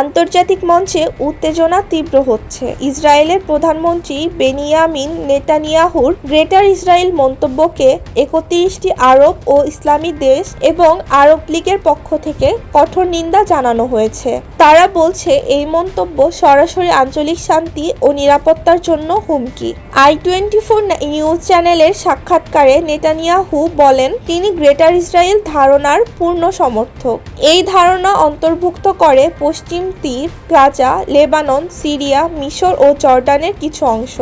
আন্তর্জাতিক মঞ্চে উত্তেজনা তীব্র হচ্ছে। ইসরায়েলের প্রধানমন্ত্রী বেনিয়ামিন নেতানিয়াহুর গ্রেটার ইসরায়েল মন্তব্যকে একত্রিশটি আরব ও ইসলামী দেশ এবং আরব লীগের পক্ষ থেকে কঠোর নিন্দা জানানো হয়েছে। তারা বলছে, এই মন্তব্য সরাসরি আঞ্চলিক শান্তি ও নিরাপত্তার জন্য হুমকি। আই টোয়েন্টি ফোর নিউজ চ্যানেলের সাক্ষাৎকারে নেতানিয়াহু বলেন, তিনি গ্রেটার ইসরায়েল ধারণার পূর্ণ সমর্থক। এই ধারণা অন্তর্ভুক্ত করে পশ্চিম তীর গাজা লেবানন, সিরিয়া, মিশর ও জর্ডানের কিছু অংশ।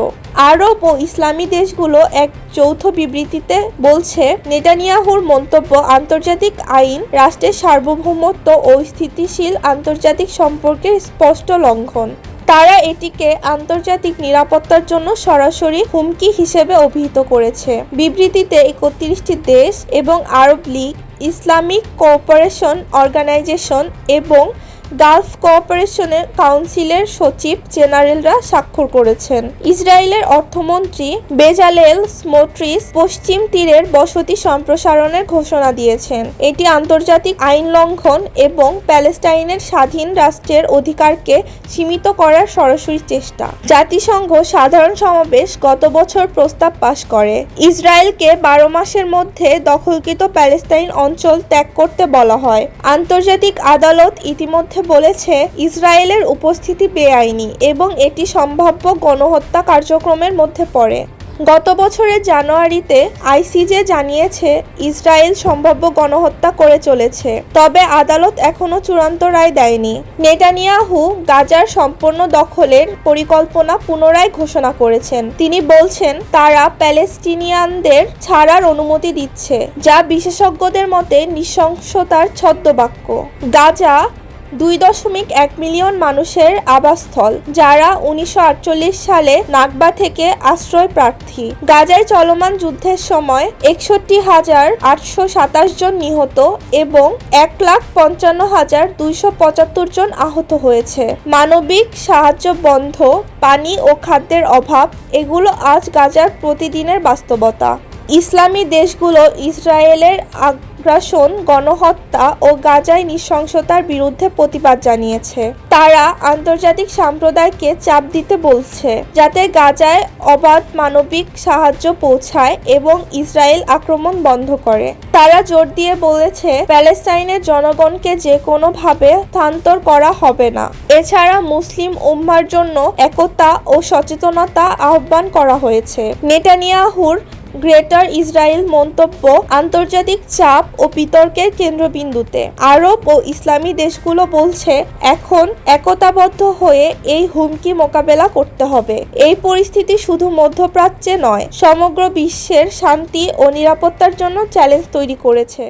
আরব ও ইসলামী দেশগুলো এক যৌথ বিবৃতিতে বলছে নেটানিয়াহুর মন্তব্য আন্তর্জাতিক আইন, রাষ্ট্রের সার্বভৌমত্ব ও স্থিতিশীল আন্তর্জাতিক সম্পর্কের স্পষ্ট লঙ্ঘন। তারা এটিকে আন্তর্জাতিক নিরাপত্তার জন্য সরাসরি হুমকি হিসেবে অভিহিত করেছে। বিবৃতিতে একত্রিশটি দেশ এবং আরব লীগ, ইসলামিক কোঅপারেশন অর্গানাইজেশন এবং গালফ কোঅপারেশনের কাউন্সিলের সচিব জেনারেলরা স্বাক্ষর করেছেন। ইসরায়েলের অর্থমন্ত্রী বেজালেল স্মোট্রিস পশ্চিম তীরের বসতি সম্প্রসারণের ঘোষণা দিয়েছেন। এটি আন্তর্জাতিক আইন লঙ্ঘন এবং প্যালেস্টাইনের স্বাধীন রাষ্ট্রের অধিকারকে সীমিত করার সরাসরি চেষ্টা। জাতিসংঘ সাধারণ সমাবেশ গত বছর প্রস্তাব পাশ করে। ইসরায়েলকে বারো মাসের মধ্যে দখলকৃত প্যালেস্তাইন অঞ্চল ত্যাগ করতে বলা হয়। আন্তর্জাতিক আদালত ইতিমধ্যে বলেছে, ইসরায়েলের উপস্থিতি বেআইনি এবং এটি সম্ভাব্য গণহত্যা কার্যক্রমের মধ্যে পড়ে। গত বছরের জানুয়ারিতে আইসিজে জানিয়েছে, ইসরায়েল সম্ভাব্য গণহত্যা করে চলেছে, তবে আদালত এখনও চূড়ান্ত রায় দেয়নি। নেটানিয়াহু গাজার সম্পূর্ণ দখলের পরিকল্পনা পুনরায় ঘোষণা করেছেন। তিনি বলছেন, তারা প্যালেস্টিনিয়ানদের ছাড়ার অনুমতি দিচ্ছে, যা বিশেষজ্ঞদের মতে নৃশংসতার ছদ্মবাক্য। গাজা দুই দশমিক এক মিলিয়ন মানুষের আবাসস্থল, যারা উনিশশো আটচল্লিশ সালে নাকবা থেকে আশ্রয় প্রার্থী। গাজায় চলমান যুদ্ধের সময় একষট্টি হাজার আটশো সাতাশ জন নিহত এবং এক লাখ পঞ্চান্ন হাজার দুইশো পঁচাত্তর জন আহত হয়েছে। মানবিক সাহায্য বন্ধ, পানি ও খাদ্যের অভাব, এগুলো আজ গাজার প্রতিদিনের বাস্তবতা। ইসলামী দেশগুলো ইসরায়েলের আগ্রাসন, গণহত্যা ও গাজায় নৃশংসতার বিরুদ্ধে প্রতিবাদ জানিয়েছে। তারা আন্তর্জাতিক সম্প্রদায়কে চাপ দিতে বলছে, যাতে গাজায় অবাধ মানবিক সাহায্য পৌঁছায় এবং ইসরায়েল আক্রমণ বন্ধ করে। তারা জোর দিয়ে বলেছে প্যালেস্টাইনের জনগণকে যে কোনোভাবে স্থানান্তর করা হবে না। এছাড়া মুসলিম উম্মার জন্য একতা ও সচেতনতা আহ্বান করা হয়েছে। নেটানিয়াহুর গ্রেটার ইসরায়েল মন্তব্য, আন্তর্জাতিক চাপ ও বিতর্কের কেন্দ্রবিন্দুতে। আরব ও ইসলামী দেশগুলো বলছে, এখন একতাবদ্ধ হয়ে এই হুমকি মোকাবেলা করতে হবে। এই পরিস্থিতি শুধু মধ্যপ্রাচ্যে নয়, সমগ্র বিশ্বের শান্তি ও নিরাপত্তার জন্য চ্যালেঞ্জ তৈরি করেছে।